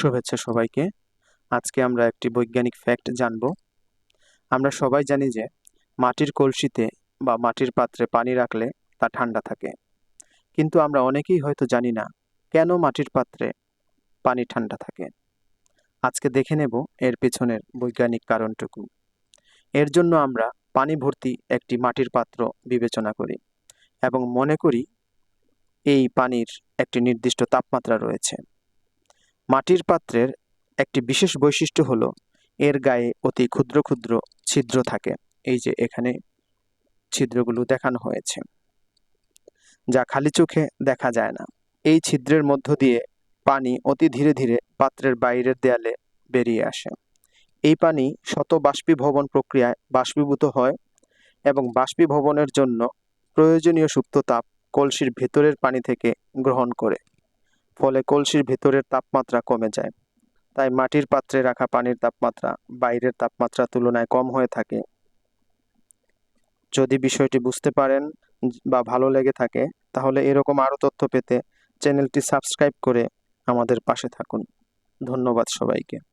শুভেচ্ছা সবাইকে। আজকে আমরা একটি বৈজ্ঞানিক ফ্যাক্ট জানব। আমরা সবাই জানি যে মাটির কলসিতে বা মাটির পাত্রে পানি রাখলে তা ঠান্ডা থাকে। কিন্তু আমরা অনেকেই হয়তো জানি না কেন মাটির পাত্রে পানি ঠান্ডা থাকে। আজকে দেখে নেব এর পেছনের বৈজ্ঞানিক কারণটুকু। এর জন্য আমরা পানি ভর্তি একটি মাটির পাত্র বিবেচনা করি এবং মনে করি এই পানির একটি নির্দিষ্ট তাপমাত্রা রয়েছে। মাটির পাত্রের একটি বিশেষ বৈশিষ্ট্য হলো, এর গায়ে অতি ক্ষুদ্র ক্ষুদ্র ছিদ্র থাকে। এই যে এখানে ছিদ্রগুলো দেখানো হয়েছে, যা খালি চোখে দেখা যায় না। এই ছিদ্রের মধ্য দিয়ে পানি অতি ধীরে ধীরে পাত্রের বাইরের দেয়ালে বেরিয়ে আসে। এই পানি শত বাষ্পীভবন প্রক্রিয়ায় বাষ্পীভূত হয় এবং বাষ্পীভবনের জন্য প্রয়োজনীয় সুপ্ত তাপ কলসির ভেতরের পানি থেকে গ্রহণ করে। ফলে কলসির ভেতরের তাপমাত্রা কমে যায়। তাই মাটির পাত্রে রাখা পানির তাপমাত্রা বাইরের তাপমাত্রা তুলনায় কম হয়ে থাকে। যদি বিষয়টি বুঝতে পারেন বা ভালো লেগে থাকে, তাহলে এরকম আরও তথ্য পেতে চ্যানেলটি সাবস্ক্রাইব করে আমাদের পাশে থাকুন। ধন্যবাদ সবাইকে।